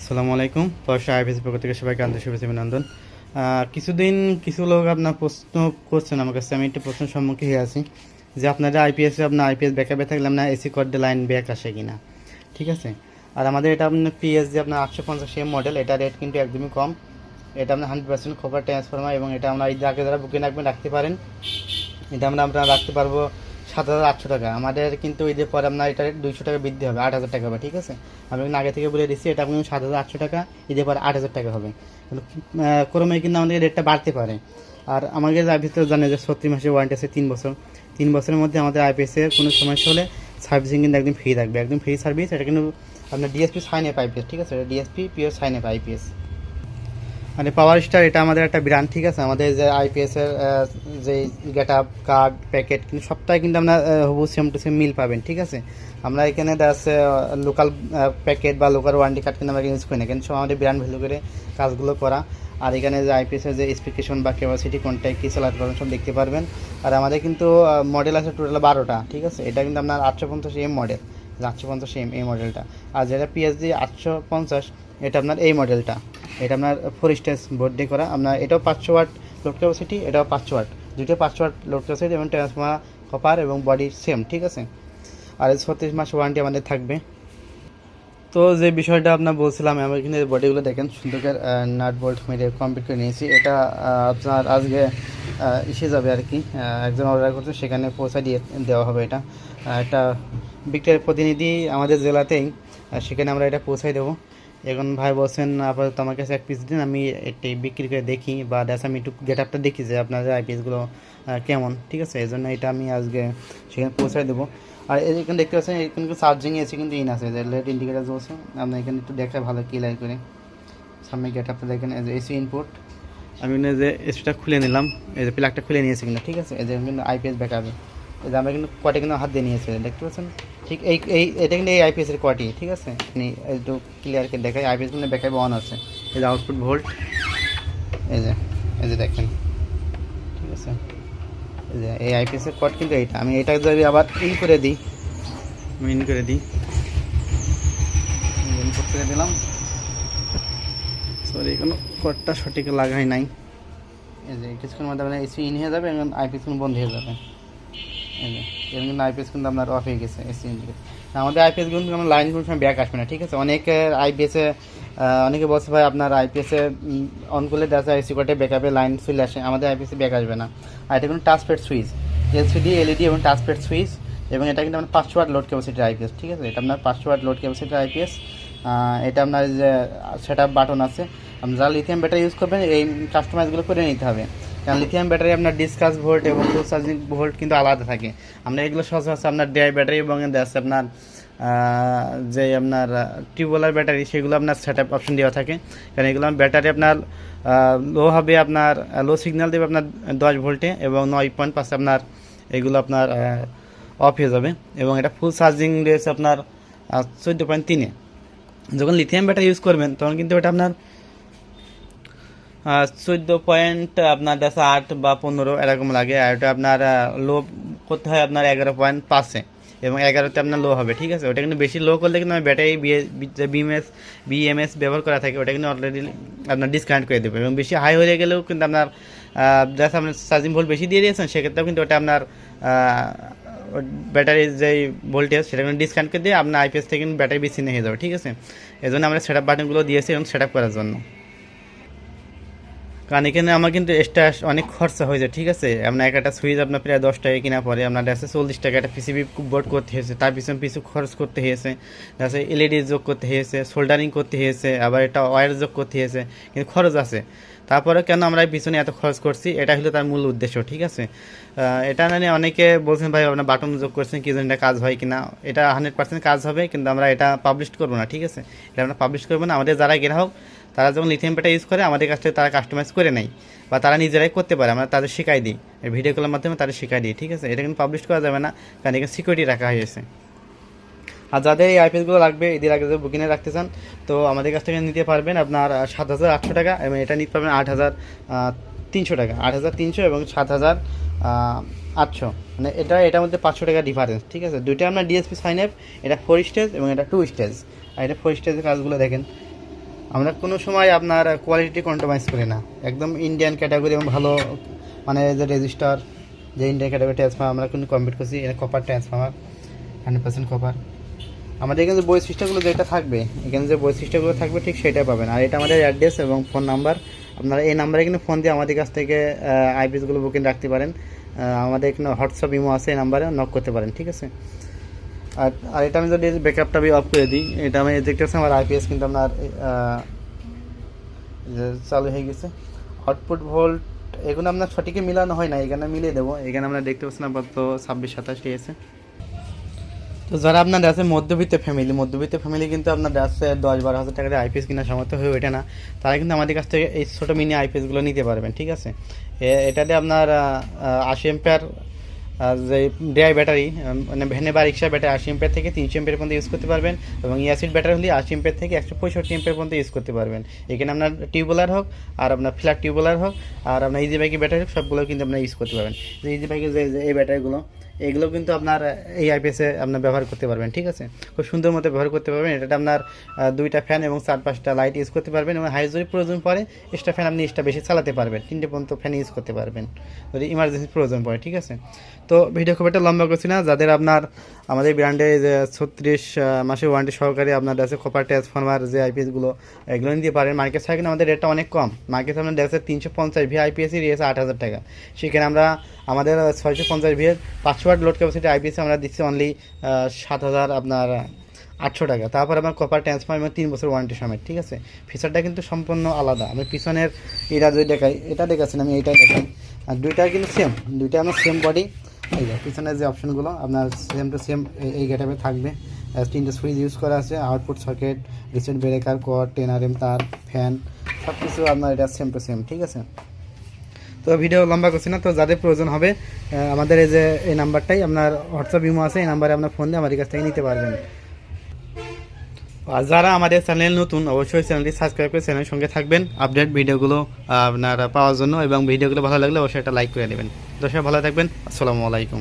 আসসালামু আলাইকুম। পয়সা আইপিএস পক্ষ থেকে সবাইকে আন্তরিক শুভেচ্ছা অভিনন্দন। কিছুদিন কিছু লোক আপনার প্রশ্ন করছেন আমার কাছে। আমি একটা প্রশ্নের সম্মুখীন হয়ে আছি যে আপনারা আইপিএস আপনার আইপিএস ব্যাকআপে থাকলে আপনার এসি কোড লাইন ব্যাক আসে কিনা। ঠিক আছে? আর আমাদের এটা আপনার পিএস যে আপনার আটশো পঞ্চাশ এম মডেল এটা রেট কিন্তু একদমই কম। এটা আপনার হান্ড্রেড পার্সেন্ট খোপার ট্রান্সফরমার এবং এটা আমরা ঈদের আগে যারা বুকিং রাখবেন, রাখতে পারেন। এটা আমরা আমরা রাখতে পারব সাত হাজার আটশো টাকা। আমাদের কিন্তু ঈদের পরে আপনার এটা দুইশো টাকা বৃদ্ধি হবে, আট হাজার টাকা হবে, ঠিক আছে? আমি আগে থেকে বলে দিচ্ছি, এটা কিন্তু সাত হাজার আটশো টাকা ঈদের পরে আট হাজার টাকা হবে। ক্রমে কিন্তু আমাদের রেটটা বাড়তে পারে। আর আমাদের আইপিএস তো জানে যে ছত্রিশ মাসের ওয়ারেন্টি আছে তিন বছর, তিন বছরের মধ্যে আমাদের আইপিএসের কোনো সমস্যা হলে সার্ভিসিং কিন্তু একদম ফ্রি থাকবে, একদম ফ্রি সার্ভিস এটা কিন্তু আপনার ডিএসপি সাইন এপ আইপিএস ঠিক আছে? DSP pure sine app IPS মানে পাওয়ার স্টার এটা আমাদের একটা ব্র্যান্ড ঠিক আছে? আমাদের যে আইপিএস এর যে গেট আপ কার্ড প্যাকেট কিন্তু সবটাই কিন্তু আপনার হবু সেম টু সেম মিল পাবেন, ঠিক আছে? আমরা এখানে দেখা লোকাল প্যাকেট বা লোকাল ওয়ারেন্টি কার্ড কিন্তু আমরা ইউজ করি না, কিন্তু সব আমাদের ব্র্যান্ড ভ্যালু করে কাজগুলো করা। আর এখানে যে আইপিএস এর যে স্পেসিফিকেশন বা ক্যাপাসিটি কোনটা কী চালাতে পারবেন সব দেখতে পারবেন। আর আমাদের কিন্তু মডেল আছে টোটাল বারোটা, ঠিক আছে? এটা কিন্তু আপনার আটশো পঞ্চাশ এম মডেল আটশো পঞ্চাশ এম এই মডেলটা আর যেটা পিএসডি আটশো পঞ্চাশ এটা আপনার এই মডেলটা। এটা আপনার ফোর স্টেজ বোর্ড দিয়ে করা। আপনার এটাও পাঁচশো ওয়াট লোড ক্যাপাসিটি এটাও পাঁচশো ওয়াট। দুটো পাঁচশো ওয়াট লোড ক্যাপাসিটি এবং ট্রান্সফর্মার কপার এবং বডি সেম ঠিক আছে? আর ছত্রিশ মাস ওয়ারেন্টি আমাদের থাকবে। তো যে বিষয়টা আপনার বলছিলাম আমার এখানে বডিগুলো দেখেন সুন্দর নাট বোল্ট মেরে কমপ্লিট করে নিয়েছি। এটা আপনার আজকে এসে যাবে আর কি। একজন অর্ডার করছে, সেখানে পৌঁছা দিয়ে দেওয়া হবে এটা। একটা বিক্রয়ের প্রতিনিধি আমাদের জেলাতেই সেখানে আমরা এটা পৌঁছাই দেবো। এখন ভাই বলছেন, আপাতত আমার কাছে এক পিস দিন, আমি একটি বিক্রি করে দেখি বা দেখ আমি একটু গেট আপটা দেখি যে আপনাদের আইপিএসগুলো কেমন। ঠিক আছে? এই জন্য এটা আমি আজকে সেখানে পৌঁছায় দেবো। আর এখানে দেখতে পাচ্ছেন এখানে কিন্তু চার্জিং এসে কিন্তু ইন আছে, যে লেট ইন্ডিকেটার জ্বলছে। আপনি এখানে একটু দেখা ভালো ক্লিয়ার করে। সামনে গেট আপটা দেখেন যে এসি ইনপুট আমি এখানে যে এসিটা খুলে নিলাম, এই যে প্লাগটা খুলে নিয়েছি কিন্তু, ঠিক আছে? এই যে কিন্তু আইপিএস ব্যাকআপে এই যে আমরা কিন্তু কটে কিন্তু হাত দিয়ে নিয়েছি, দেখতে পাচ্ছেন? ঠিক, এই এই, এটা কিন্তু এই আইপিএসের কোয়াটি ঠিক আছে? আপনি একটু ক্লিয়ার করে দেখাই আইপিএস কিন্তু ব্যাকআপে অন আছে। এই যে আউটপুট ভোল্ট এই যে এই যে দেখেন, ঠিক আছে? এই যে, এই আইপিএসের কোড কিন্তু এইটা। আমি এটা যদি আবার ইন করে দিই, আমি ইন করে দিই। ইনপুট করে দিলাম। সরি কোনো কোডটা সঠিক লাগাই নাই। এই যে, কিছুক্ষণের মধ্যে আপনার এসি ইন হয়ে যাবে এবং আইপিএস বন্ধ হয়ে যাবে। এই যে। এর কিন্তু আইপিএস কিন্তু আপনার অফ হয়ে গেছে এসি আমাদের আইপিএস কিন্তু আমার লাইন কোনো সময় ব্যাক আসবে না, ঠিক আছে? অনেকে আইপিএসে অনেকে বলছে ভাই, আপনার আইপিএসে অন করলে দেখা এসি কোটে ব্যাকআপে লাইন চলে আসে, আমাদের আইপিএসে ব্যাক আসবে না। আর এটা কিন্তু touch pad switch LCD LED এবং টাচ প্যাড সুইচ এবং এটা কিন্তু আপনার পাঁচশো ওয়াট লোড ক্যাপাসিটির আইপিএস ঠিক আছে? এটা আপনার পাঁচশো ওয়াট লোড ক্যাপাসিটির আইপিএস এটা আপনার যে সেট বাটন আছে যারা লিথিয়াম ব্যাটারি ইউজ করবেন, এই কাস্টমাইজগুলো করে নিতে হবে। কারণ লিথিয়াম ব্যাটারি আপনার ডিসকাস ভোল্ট এবং ফুল চার্জিং ভোল্ট কিন্তু আলাদা থাকে। আমরা এগুলো সচরাচর আপনার ডিআই ব্যাটারি এবং আছে আপনার যে আপনার টিউবওয়েলার ব্যাটারি সেগুলো আপনার সেট আপ অপশন দেওয়া থাকে। কারণ এগুলো ব্যাটারি আপনার লো হবে আপনার লো সিগন্যাল দেবে আপনার দশ ভোল্টে এবং নয় পয়েন্ট পাঁচে আপনার এগুলো আপনার অফ হয়ে যাবে এবং এটা ফুল চার্জিং রয়েছে আপনার চোদ্দ পয়েন্ট তিনে যখন লিথিয়াম ব্যাটারি ইউজ করবেন, তখন কিন্তু এটা আপনার চোদ্দ পয়েন্ট আপনার দেখা আট বা পনেরো এরকম লাগে, আর ওটা আপনার লো করতে হয় আপনার এগারো পয়েন্ট পাঁচে, এবং এগারোতে আপনার লো হবে, ঠিক আছে? ওটা কিন্তু বেশি লো করলে কিন্তু আমি ব্যাটারি বিএমএস বিএমএস ব্যবহার করা থাকে, ওটা কিন্তু অলরেডি আপনার ডিসকানেক্ট করে দেবে, এবং বেশি হাই হয়ে গেলেও কিন্তু আপনার দেখা আপনার চার্জিং ভোল্ট বেশি দিয়ে দিয়েছেন, সেক্ষেত্রেও কিন্তু ওটা আপনার ব্যাটারির যে ভোল্টেজ সেটা কিন্তু ডিসকানেক্ট করে দিয়ে আপনার আইপিএস থেকে কিন্তু ব্যাটারি বেশি নিয়ে যাবে, ঠিক আছে? এই জন্য আমরা সেট আপ বাটনগুলো দিয়েছি এবং সেট আপ করার জন্য। কারণ এখানে আমার কিন্তু এক্সট্রা অনেক খরচা হয়ে যায়, ঠিক আছে? আপনার এক একটা সুইচ আপনার প্রায় দশ টাকা কিনা পরে আপনার যাচ্ছে চল্লিশ টাকা একটা পিসিবি বোর্ড করতে হয়েছে, তার পিছনে পিছু খরচ করতে হয়েছে যাচ্ছে এলইডি যোগ করতে হয়েছে সোল্ডারিং করতে হয়েছে, আবার এটা ওয়্যার যোগ করতে হয়েছে, কিন্তু খরচ আছে। তারপরে কেন আমরা পিছনে এত খরচ করছি? এটা হলো তার মূল উদ্দেশ্য, ঠিক আছে? এটা নিয়ে অনেকে বলছেন, ভাই, আপনার বাটন যোগ করছেন, কি এটা কাজ হয় কিনা? এটা হান্ড্রেড পার্সেন্ট কাজ হবে, কিন্তু আমরা এটা পাবলিশ করব না, ঠিক আছে? এটা আমরা পাবলিশ করব না, আমাদের যারা গ্রাহক তারা যখন লিথিয়াম পেটা ইউজ করে, আমাদের কাছ থেকে তারা কাস্টমাইজ করে নেয় বা তারা নিজেরাই করতে পারে, আমরা তাদের শেখাই দিই। ভিডিও কলের মাধ্যমে তাদের শেখাই দিই, ঠিক আছে? এটা কিন্তু পাবলিশ করা যাবে না, কারণ এখানে সিকিউরিটি রাখা হয়েছে। আর যাদের এই আইপিএসগুলো লাগবে, এদের আগে যদি বুকিংয়ে রাখতে চান, তো আমাদের কাছ থেকে নিতে পারবেন আপনার সাত হাজার আটশো টাকা, এবং এটা নিতে পারবেন আট হাজার তিনশো টাকা, আট হাজার তিনশো এবং সাত হাজার আটশো। মানে এটা, এটার মধ্যে পাঁচশো টাকা ডিফারেন্স ঠিক আছে? দুইটা আপনার ডিএসপি সাইন আপ এটা ফোর স্টেজ এবং এটা টু স্টেজ আর এটা ফোর স্টেজের কাজগুলো দেখেন। আমরা কোনো সময় আপনার কোয়ালিটি কম্প্রোমাইজ করি না। একদম ইন্ডিয়ান ক্যাটাগরি এবং ভালো মানে যে রেজিস্টার যে ইন্ডিয়ান ক্যাটাগরি ট্রান্সফার আমরা কিন্তু কমপ্লিট করছি copper transfer hundred percent copper আমাদের এখানে যে বৈশিষ্ট্যগুলো যেটা থাকবে, এখানে যে বৈশিষ্ট্যগুলো থাকবে ঠিক সেটাই পাবেন। আর এটা আমাদের অ্যাড্রেস এবং ফোন নাম্বার আপনারা এই নাম্বারে কিন্তু ফোন দিয়ে আমাদের কাছ থেকে আইপিএসগুলো বুকিং রাখতে পারেন। আমাদের এখানে হোয়াটসঅ্যাপ ইমো আছে, এই নাম্বারে নক করতে পারেন, ঠিক আছে? আর আর এটা আমি যদি ব্যাকআপটা আমি অফ করে দিই, এটা আমি দেখতে পাচ্ছি আমার আইপিএস কিন্তু আপনার চালু হয়ে গেছে। আউটপুট ভোল্ট এগুলো আপনার সঠিকই মিলানো হয় না এখানে মিলিয়ে দেবো। এখানে আমরা দেখতে পাচ্ছি না আপাতত ছাব্বিশ সাতাশটি এসে তো যারা আপনার আছে মধ্যবিত্ত ফ্যামিলি মধ্যবিত্ত ফ্যামিলি কিন্তু আপনার আছে দশ, বারো হাজার টাকা দিয়ে আইপিএস কেনার সামর্থ্য হয়ে ওঠে না। তারা কিন্তু আমাদের কাছ থেকে এই ছোটো মিনি আইপিএসগুলো নিতে পারবেন, ঠিক আছে? এটাতে আপনার আশি এম্পেয়ার যে ড্রাই ব্যাটারি মানে ভ্যানে বা রিক্সা ব্যাটারি আশি এম্পেয়ার থেকে তিনশো এম্পের পর্যন্ত ইউজ করতে পারবেন এবং ইয়াসিড ব্যাটারি হলে আশি এম্পের থেকে একশো পঁয়ষট্টি এম্পের পর্যন্ত ইউজ করতে পারবেন। এখানে আপনার টিউবওয়েলার হোক আর আপনার ফ্ল্যাট টিউবওয়েলার হোক আর আপনার ইজি বাইকের ব্যাটারি হোক, সবগুলো কিন্তু আপনার ইউজ করতে পারবেন। যে ইজি বাইকের যে এই ব্যাটারিগুলো এগুলো কিন্তু আপনার, এই আইপিএসে আপনার ব্যবহার করতে পারবেন, ঠিক আছে? খুব সুন্দর মতো ব্যবহার করতে পারবেন। এটাতে আপনার দুইটা ফ্যান এবং চার পাঁচটা লাইট ইউজ করতে পারবেন এবং হাই যদি প্রয়োজন পড়ে এক্সট্রা ফ্যান আপনি এক্সট্রা বেশি চালাতে পারবেন। তিনটে পর্যন্ত ফ্যান ইউজ করতে পারবেন, যদি ইমার্জেন্সি প্রয়োজন পড়ে, ঠিক আছে? তো ভিডিও খুব একটা লম্বা করছি না। যাদের আপনার, আমাদের ব্র্যান্ডে যে ছত্রিশ মাসের ওয়ারেন্টি সহকারে আপনার আছে কপার ট্রান্সফরমার যে আইপিএসগুলো এগুলো নিতে পারেন। মার্কেট কিন্তু আমাদের রেটটা অনেক কম। মার্কেট আপনার দেখা তিনশো পঞ্চাশ ভি আইপিএসি রয়েছে আট হাজার টাকা। সেখানে আমরা, আমাদের ছয়শো পঞ্চাশ ভি পাঁচশো ওয়াট লোড ক্যাপাসিটি আইপিএসি আমরা দিচ্ছি অনলি সাত হাজার আপনার আটশো টাকা। তারপর আমার কপার ট্রান্সফার এবং তিন বছর ওয়ারেন্টি সমেত, ঠিক আছে? ফিচারটা কিন্তু সম্পূর্ণ আলাদা। আমি পিছনের এটা যদি দেখাই, এটা দেখাচ্ছি আমি এইটা দেখাই। আর দুইটা কিন্তু সেম দুইটা আমার সেম বডি এই পিছনের যে অপশনগুলো আপনার সেম টু সেম এই গেটাপে থাকবে। তিনটে সুইচ ইউজ করা আছে output socket recent breaker cut ten আর এম তার ফ্যান সব কিছু আপনার এটা সেম টু সেম ঠিক আছে? তো ভিডিও লম্বা করছি না, তো যাদের প্রয়োজন হবে আমাদের এই যে, এই নাম্বারটাই আপনার হোয়াটসঅ্যাপ ইমো আছে, এই নাম্বারে আপনার ফোন দিয়ে আমাদের কাছ থেকে নিতে পারবেন। আর যারা আমাদের চ্যানেল নতুন, অবশ্যই চ্যানেলটি সাবস্ক্রাইব করে চ্যানেলের সঙ্গে থাকবেন আপডেট ভিডিওগুলো আপনার পাওয়ার জন্য এবং ভিডিওগুলো ভালো লাগলে অবশ্যই একটা লাইক করে নেবেন। দর্শক, ভালো থাকবেন, আসসালামু আলাইকুম।